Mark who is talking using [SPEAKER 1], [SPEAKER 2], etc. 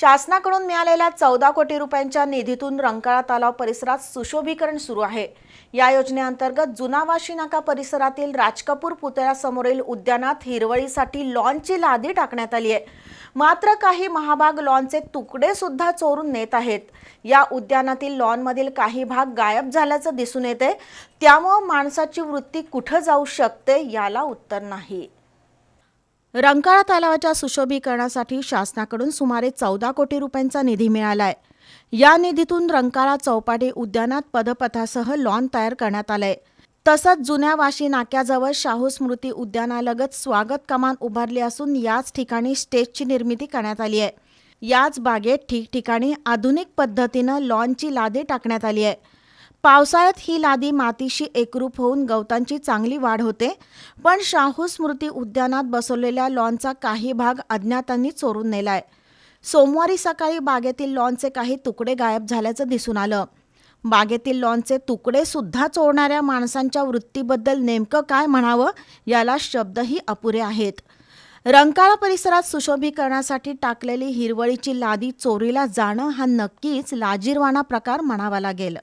[SPEAKER 1] शासनाकडून मिळालेल्या चौदा कोटी रुपयांच्या निधीतून रंकाळा तलाव परिसरात सुशोभीकरण सुरू आहे. या योजनेअंतर्गत जुनावाशी नाका परिसरातील राजकपूर पुतळ्यासमोरील उद्यानात हिरवळीसाठी लॉनची लादी टाकण्यात आली आहे. मात्र काही महाभाग लॉनचे तुकडे सुद्धा चोरून नेत आहेत. या उद्यानातील लॉनमधील काही भाग गायब झाल्याचं दिसून येते त्यामुळं माणसाची वृत्ती कुठं जाऊ शकते याला उत्तर नाही. रंकाळा तलावाच्या सुशोभीकरणासाठी शासनाकडून सुमारे चौदा कोटी रुपयांचा निधी मिळालाय. या निधीतून रंकाळा चौपाटी उद्यानात पदपथासह लॉन तयार करण्यात आलंय. तसंच जुन्या वाशी नाक्याजवळ शाहू स्मृती उद्यानालगत स्वागत कमान उभारली असून याच ठिकाणी स्टेजची निर्मिती करण्यात आली आहे. याच बागेत ठिकठिकाणी आधुनिक पद्धतीनं लॉनची लादी टाकण्यात आली आहे. पावसाळ्यात ही लादी मातीशी एकरूप होऊन गवतांची चांगली वाढ होते पण शाहू स्मृती उद्यानात बसवलेल्या लॉनचा काही भाग अज्ञातांनी चोरून नेलाय. सोमवारी सकाळी बागेतील लॉनचे काही तुकडे गायब झाल्याचं दिसून आलं. बागेतील लॉनचे तुकडे सुद्धा चोरणाऱ्या माणसांच्या वृत्तीबद्दल नेमकं काय म्हणावं याला शब्दही अपुरे आहेत. रंकाळा परिसरात सुशोभीकरणासाठी टाकलेली हिरवळीची लादी चोरीला जाणं हा नक्कीच लाजीरवाणा प्रकार म्हणावा लागेल.